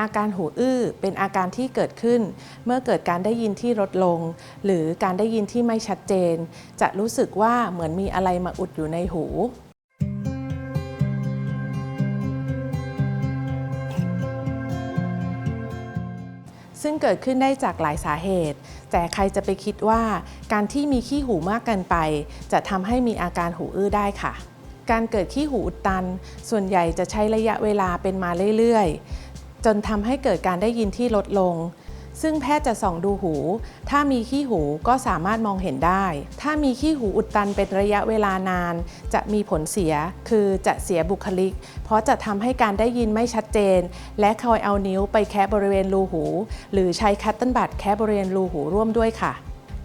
อาการหูอื้อเป็นอาการที่เกิดขึ้น เมื่อเกิดการได้ยินที่ลดลง หรือการได้ยินที่ไม่ชัดเจน จะรู้สึกว่าเหมือนมีอะไรมาอุดอยู่ในหูซึ่งเกิดขึ้นได้จากหลายสาเหตุ แต่ใครจะไปคิดว่า การที่มีขี้หูมากเกินไป จะทำให้มีอาการหูอื้อได้ค่ะ การเกิดขี้หูอุดตัน ส่วนใหญ่จะใช้ระยะเวลาเป็นมาเรื่อยๆ จนทำให้เกิดการได้ยินที่ลดลง ซึ่งแพทย์จะส่องดูหู ถ้ามีขี้หูก็สามารถมองเห็นได้ ถ้ามีขี้หูอุดตันเป็นระยะเวลานาน จะมีผลเสีย คือจะเสียบุคลิก เพราะจะทำให้การได้ยินไม่ชัดเจน และคอยเอานิ้วไปแคะบริเวณรูหู หรือใช้คัตเติลบัตแคะบริเวณรูหูร่วมด้วยค่ะ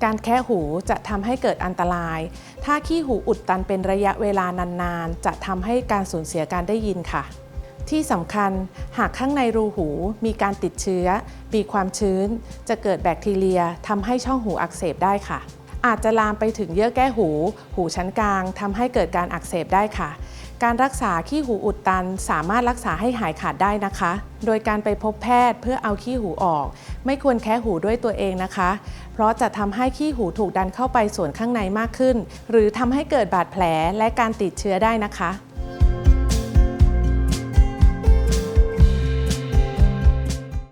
การแคะหูจะทำให้เกิดอันตราย ถ้าขี้หูอุดตันเป็นระยะเวลานานๆ จะทำให้การสูญเสียการได้ยินค่ะ ที่สำคัญหากข้างในรูหูมีการติดเชื้อ มีความชื้น จะเกิดแบคทีเรียทำให้ช่องหูอักเสบได้ค่ะ อาจจะลามไปถึงเยื่อแก้หู หูชั้นกลางทำให้เกิดการอักเสบได้ค่ะ การรักษาขี้หูอุดตันสามารถรักษาให้หายขาดได้นะคะ โดยการไปพบแพทย์เพื่อเอาขี้หูออก ไม่ควรแคะหูด้วยตัวเองนะคะ เพราะจะทำให้ขี้หูถูกดันเข้าไปส่วนข้างในมากขึ้น หรือทำให้เกิดบาดแผลและการติดเชื้อได้นะคะ